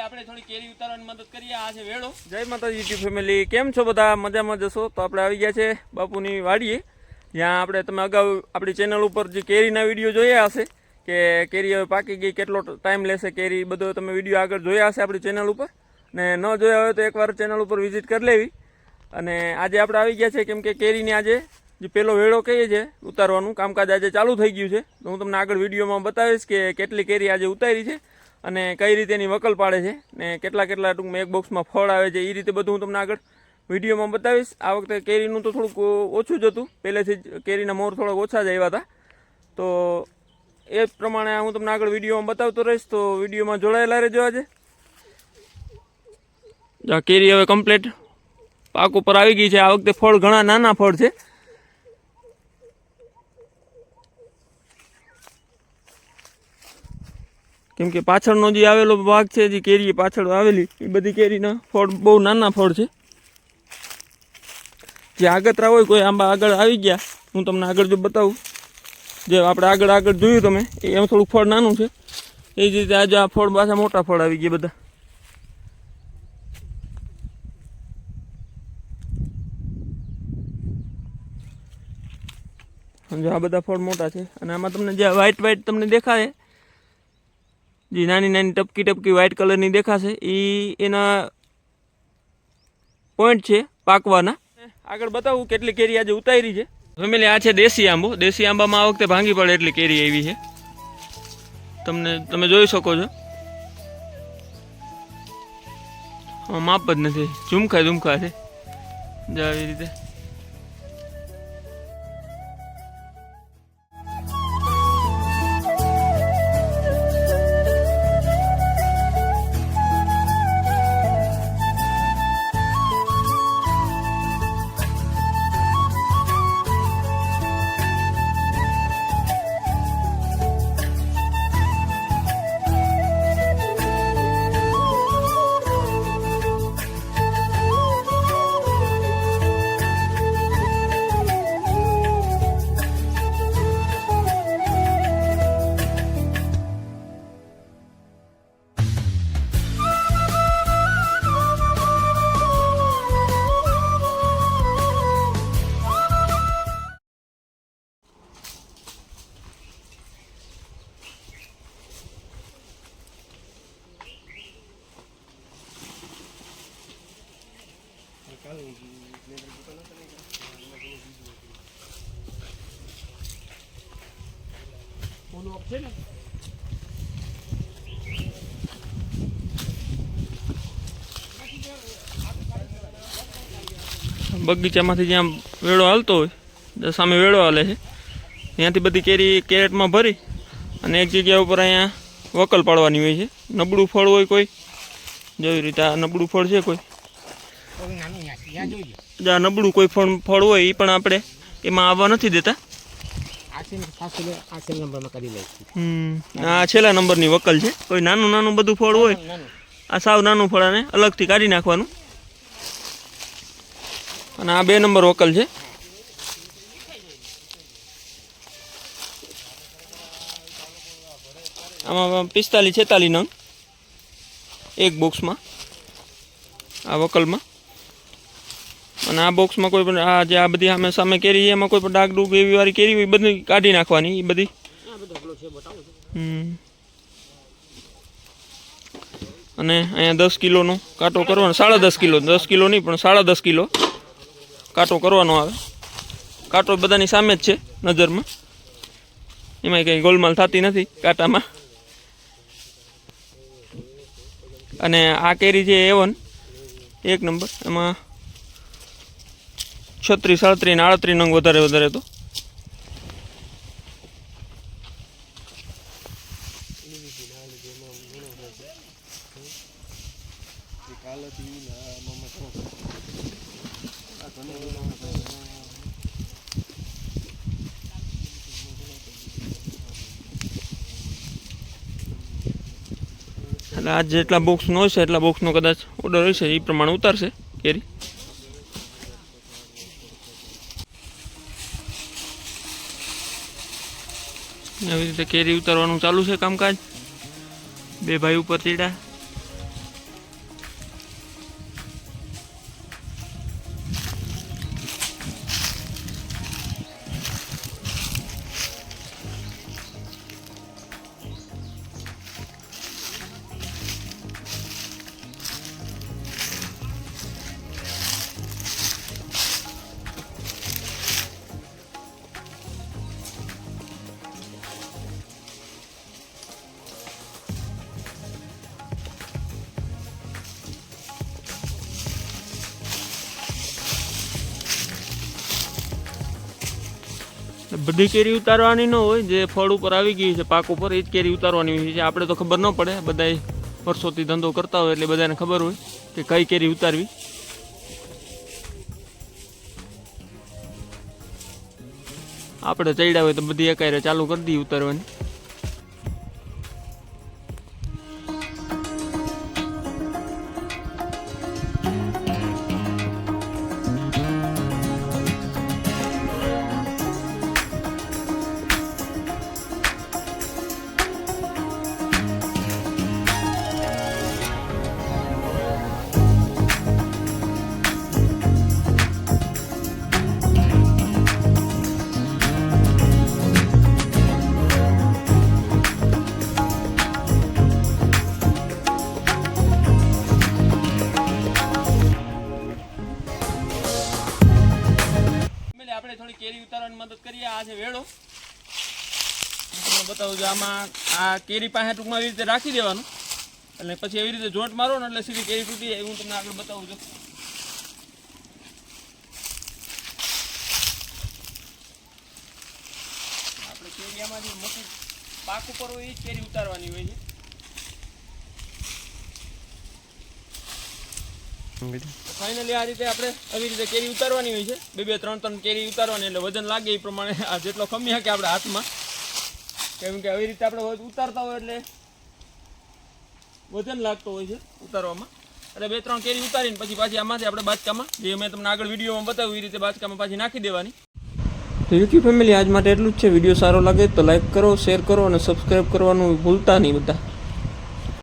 આપણે થોડી કેરી ઉતારવાની મદદ કરીએ. આ વેળો. જય માતાજી, યુટ્યુબ ફેમિલી. કેમ છો બધા? મજામાં જશો તો આપણે આવી ગયા છે બાપુની વાડીએ. જ્યાં આપણે તમે અગાઉ આપણી ચેનલ ઉપર જે કેરીના વીડિયો જોયા હશે, કે કેરી હવે પાકી ગઈ, કેટલો ટાઈમ લેશે કેરી બધો તમે વીડિયો આગળ જોયા હશે આપણી ચેનલ ઉપર. ને ન જોયા હોય તો એકવાર ચેનલ ઉપર વિઝિટ કરી લેવી. અને આજે આપણે આવી ગયા છે કેમ કે કેરીની આજે જે પેલો વેળો કહીએ છે, ઉતારવાનું. કામકાજ આજે ચાલુ થઈ ગયું છે. તો હું તમને આગળ વિડીયોમાં બતાવીશ કે કેટલી કેરી આજે ઉતારી છે. અને કઈ રીતે એની વકલ પાડે છે ને કેટલા કેટલા ટૂંકમાં એક બોક્સમાં ફળ આવે છે એ રીતે બધું હું તમને આગળ વિડીયોમાં બતાવીશ. આ વખતે કેરીનું તો થોડુંક ઓછું જ હતું. પહેલેથી જ કેરીના મોર થોડાક ઓછા જ આવ્યા હતા. તો એ પ્રમાણે હું તમને આગળ વિડીયોમાં બતાવતો રહીશ. તો વિડીયોમાં જોડાયેલા રહેજો આજે. કેરી હવે કમ્પ્લીટ પાક ઉપર આવી ગઈ છે. આ વખતે ફળ ઘણા નાના ફળ છે. કેમ કે પાછળનો જે આવેલો ભાગ છે, જે કેરી પાછળ આવેલી, એ બધી કેરીના ફળ, બહુ નાના ફળ છે. જે આગતરા હોય, કોઈ આંબા આગળ આવી ગયા, હું તમને આગળ જો બતાવું. જે આપણે આગળ આગળ જોયું તમે, એ એમ થોડુંક ફળ નાનું છે. એ જ રીતે આજે આ ફળ પાછા મોટા ફળ આવી ગયા બધા. જો આ બધા ફળ મોટા છે. અને આમાં તમને જે વ્હાઈટ વ્હાઈટ તમને દેખાય જે નાની નાની ટપકી ટપકી વ્હાઈટ કલરની દેખાશે એ એના પોઈન્ટ છે પાકવાના. આગળ બતાવું કેટલી કેરી આજે ઉતારી છે. ફેમિલી, આ છે દેશી આંબો. દેશી આંબામાં આ વખતે ભાંગી પડે એટલી કેરી એવી છે. તમને, તમે જોઈ શકો છો. માપ જ નથી. ઝુમખા ઝુમખા છે આવી રીતે. બગીચામાંથી જ્યાં વેળો હાલતો હોય સામે વેળો હાલે છે. ત્યાંથી બધી કેરી કેરેટમાં ભરી અને એક જગ્યા ઉપર અહીંયા વકલ પાડવાની હોય છે. નબળું ફળ હોય કોઈ? જેવી રીતે આ નબળું ફળ છે કોઈ? નબળું કોઈ ફળ ફળ હોય એ પણ આપણે એમાં આવવા નથી દેતા. આ નંબરમાં કરી આ છેલ્લા નંબરની વકલ છે. કોઈ નાનું નાનું બધું ફળ હોય આ સાવ નાનું ફળ આને અલગથી કાઢી નાખવાનું. અને આ બે નંબર વકલ છે. આમાં પિસ્તાલીસ છેતાલીસ નંગ એક બોક્સમાં આ વકલમાં. અને આ બોક્સમાં કોઈ પણ આ જે આ બધી સામે સામે કેરી છે એમાં કોઈ પણ ડાગ ડૂગ એવી વાળી કેરી હોય બધી કાઢી નાખવાની, એ બધી. અને અહીંયા દસ કિલોનો કાંટો કરવાનો, સાડા દસ કિલો દસ કિલો નહીં, પણ સાડા દસ કિલો કાંટો કરવાનો આવે. કાંટો બધાની સામે જ છે, નજરમાં. એમાં કંઈ ગોલમાલ થતી નથી કાંટામાં. અને આ કેરી છે એવન, એક નંબર, એમાં છત્રીસ સાડત્રીસ ને આડત્રીસ નંગ વધારે વધારે તો. એટલે આજ જેટલા બોક્સનો હશે, એટલા બોક્સનો કદાચ ઓર્ડર હશે એ પ્રમાણે ઉતારશે, કેરી. આવી રીતે કેરી ઉતારવાનું ચાલુ છે કામકાજ. બે ભાઈ ઉપર ચડ્યા બધી કેરી ઉતારવાની ન હોય, જે ફળ ઉપર આવી ગઈ છે, પાક ઉપર, એ જ કેરી ઉતારવાની હોય છે. આપણે તો ખબર ન પડે બધા વર્ષોથી ધંધો કરતા હોય એટલે બધાને ખબર હોય કે કઈ કેરી ઉતારવી. આપણે ચડ્યા હોય તો બધી એકાયરે ચાલુ કરી દઈએ ઉતારવાની. આપણે થોડી કેરી ઉતારવાની મદદ કરીએ. આ છે વેળો. તમને બતાવું છું, આમાં આ કેરી પાસે ટૂંકમાં એવી રીતે રાખી દેવાનું. એટલે પછી એવી રીતે જોટ મારો ને એટલે સીધી કેરી તૂટી જાય હું તમને આગળ બતાવું છું. આપણે કેરીયામાં જે મોટી પાક ઉપર હોય એ કેરી ઉતારવાની હોય છે. ફાઇનલી આ રીતે આપણે આવી રીતે કેરી ઉતારવાની હોય છે. બે બે ત્રણ ત્રણ કેરી ઉતારવાની એટલે વજન લાગે એ પ્રમાણે આ જેટલો ખમી શકે આપણે હાથમાં. કેમ કે આવી રીતે આપણે ઉતારતા હોય એટલે વજન લાગતો હોય છે ઉતારવામાં. એટલે બે ત્રણ કેરી ઉતારીને પછી પાછી આમાંથી આપણે બાચકામાં જે મેં તમને આગળ વિડીયોમાં બતાવ્યું એ રીતે બાચકામાં પાછી નાખી દેવાની. તો યુટ્યુબ ફેમિલી આજ માટે એટલું જ છે. વીડિયો સારો લાગે તો લાઈક કરો શેર કરો અને સબસ્ક્રાઈબ કરવાનું ભૂલતા નહીં બધા.